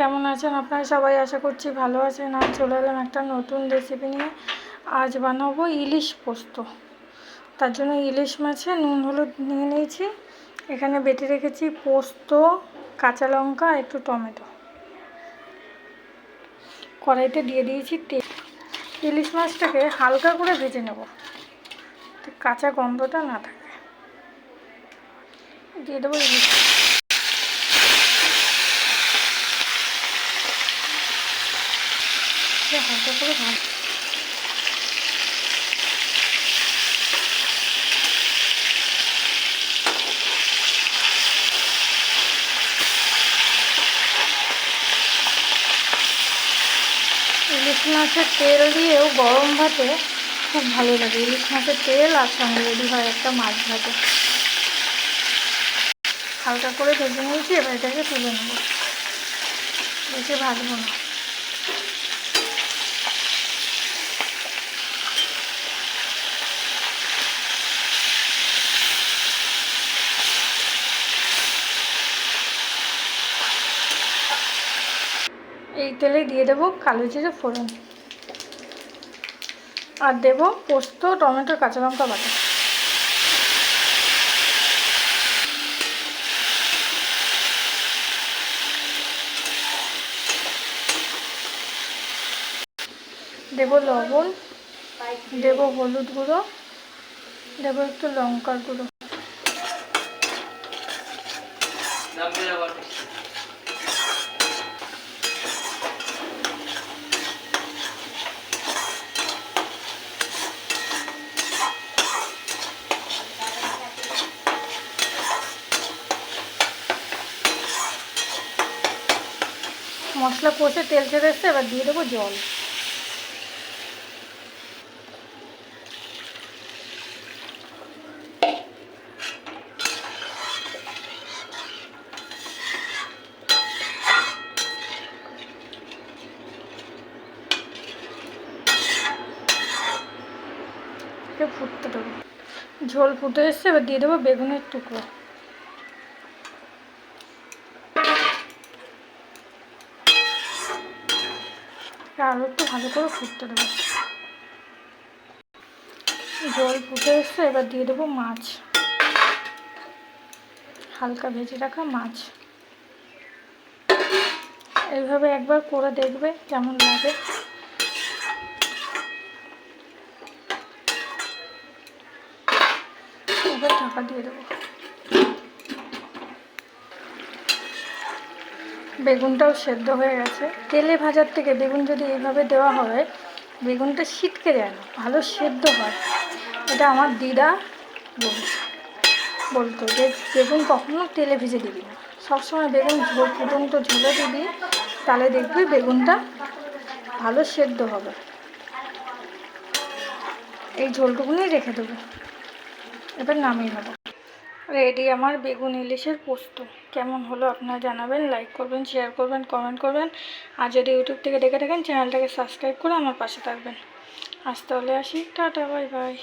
কেমন আছেন আপনারা সবাই? আশা করছি ভালো আছেন। আজ চলে এলাম একটা নতুন রেসিপি নিয়ে। আজ বানাবো ইলিশ পোস্ত। তার জন্য ইলিশ মাছে নুন, হলুদ নিয়ে নিয়েছি। এখানে বেটে রেখেছি পোস্ত, কাঁচা লঙ্কা, একটু টমেটো। কড়াইতে দিয়ে দিয়েছি তেল ইলিশ মাছটাকে হালকা করে ভেজে নেব। কাঁচা গন্ধটা না থাকে। দিয়ে দেবো ইলিশ হালকা করে ইলিশ মাছের তেল দিয়েও গরম ভাতে খুব ভালো লাগে। ইলিশ মাছের তেল আর সঙ্গে রেডি হয় একটা মাছ ভাজা হালকা করে ভেজে নিয়েছি, এবার এটাকে তুলে নেব। বেশি ভাজবো না। এই তেলে দিয়ে দেবো কালো জিরে ফোড়ন। আর দেব পোস্ত, টমেটো, কাঁচা লঙ্কা বাটা। দেব লবণ, দেব হলুদ গুঁড়ো, দেব একটু লঙ্কার গুঁড়ো। মশলা কষে তেল ছেড়ে এসছে, এবার দিয়ে দেবো জল। ফুটতে দেবো। ঝোল ফুটে এসছে, এবার দিয়ে দেবো বেগুনের টুকরো। আরও একটু ভালো করে ফুটতে দেবো। জল ফুটে এসছে, এবার দিয়ে দেবো মাছ। হালকা ভেজে রাখা মাছ। এইভাবে একবার করে দেখবে কেমন লাগে। এবার ঢাকা দিয়ে দেবো। বেগুনটাও সেদ্ধ হয়ে গেছে। তেলে ভাজার থেকে বেগুন যদি এইভাবে দেওয়া হয়, বেগুনটা শীতকে যায় না, ভালো সেদ্ধ হয়। এটা আমার দিদা বলতো। যে, বেগুন কখনো তেলে ভেজে দিবি না। সবসময় বেগুন ঝোল, ফুটন্ত ঝোলে দিবি, তাহলে দেখবি বেগুনটা ভালো সেদ্ধ হবে। এই ঝোলটুকুনি রেখে দেবো। এবার নামিয়ে নেব। রেডি আমার বেগুন ইলিশের পোস্ত। কেমন হলো আপনারা জানাবেন লাইক করবেন শেয়ার করবেন কমেন্ট করবেন। আর যদি ইউটিউব থেকে দেখে থাকেন চ্যানেলটাকে সাবস্ক্রাইব করে আমার পাশে থাকবেন। আজ তাহলে আসি, টাটা বাই বাই